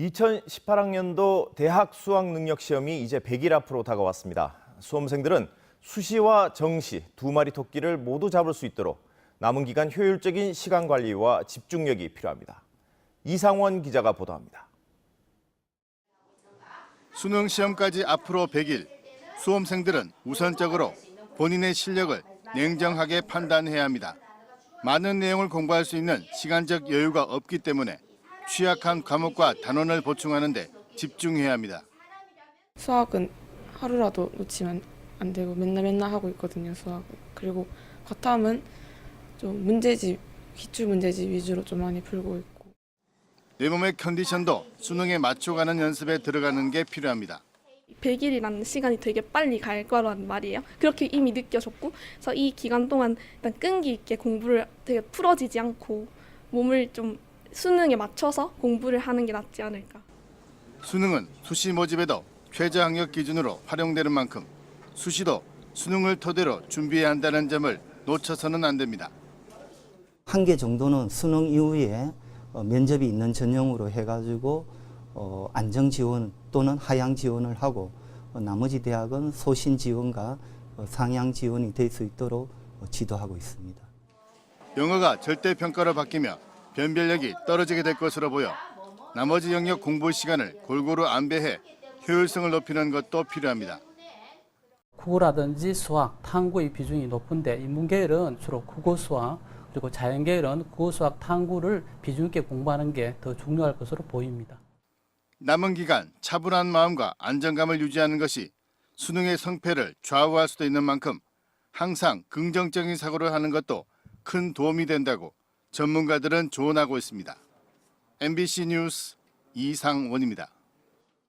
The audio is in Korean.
2018학년도 대학 수학 능력 시험이 이제 100일 앞으로 다가왔습니다. 수험생들은 수시와 정시 두 마리 토끼를 모두 잡을 수 있도록 남은 기간 효율적인 시간 관리와 집중력이 필요합니다. 이상원 기자가 보도합니다. 수능 시험까지 앞으로 100일. 수험생들은 우선적으로 본인의 실력을 냉정하게 판단해야 합니다. 많은 내용을 공부할 수 있는 시간적 여유가 없기 때문에 취약한 과목과 단원을 보충하는 데 집중해야 합니다. 수학은 하루라도 놓치면 안 되고 맨날 맨날 하고 있거든요 수학은 그리고 과탐은 좀 문제집 기출 문제집 위주로 좀 많이 풀고 있고 내 몸의 컨디션도 수능에 맞춰가는 연습에 들어가는 게 필요합니다. 100일이라는 시간이 되게 빨리 갈 거란 말이에요. 그렇게 이미 느껴졌고, 그래서 이 기간 동안 일단 끈기 있게 공부를 되게 풀어지지 않고 몸을 좀 수능에 맞춰서 공부를 하는 게 낫지 않을까. 수능은 수시 모집에도 최저 학력 기준으로 활용되는 만큼 수시도 수능을 토대로 준비해야 한다는 점을 놓쳐서는 안 됩니다. 한 개 정도는 수능 이후에 어, 면접이 있는 전형으로 해가지고 어, 안정 지원 또는 하향 지원을 하고 어, 나머지 대학은 소신 지원과 어, 상향 지원이 될 수 있도록 어, 지도하고 있습니다. 영어가 절대 평가로 바뀌며 변별력이 떨어지게 될 것으로 보여 나머지 영역 공부 시간을 골고루 안배해 효율성을 높이는 것도 필요합니다. 국어라든지 수학, 탐구의 비중이 높은데 인문계열은 주로 국어 수학 그리고 자연계열은 국어 수학 탐구를 비중 있게 공부하는 게 더 중요할 것으로 보입니다. 남은 기간 차분한 마음과 안정감을 유지하는 것이 수능의 성패를 좌우할 수도 있는 만큼 항상 긍정적인 사고를 하는 것도 큰 도움이 된다고 전문가들은 조언하고 있습니다. MBC 뉴스 이상원입니다.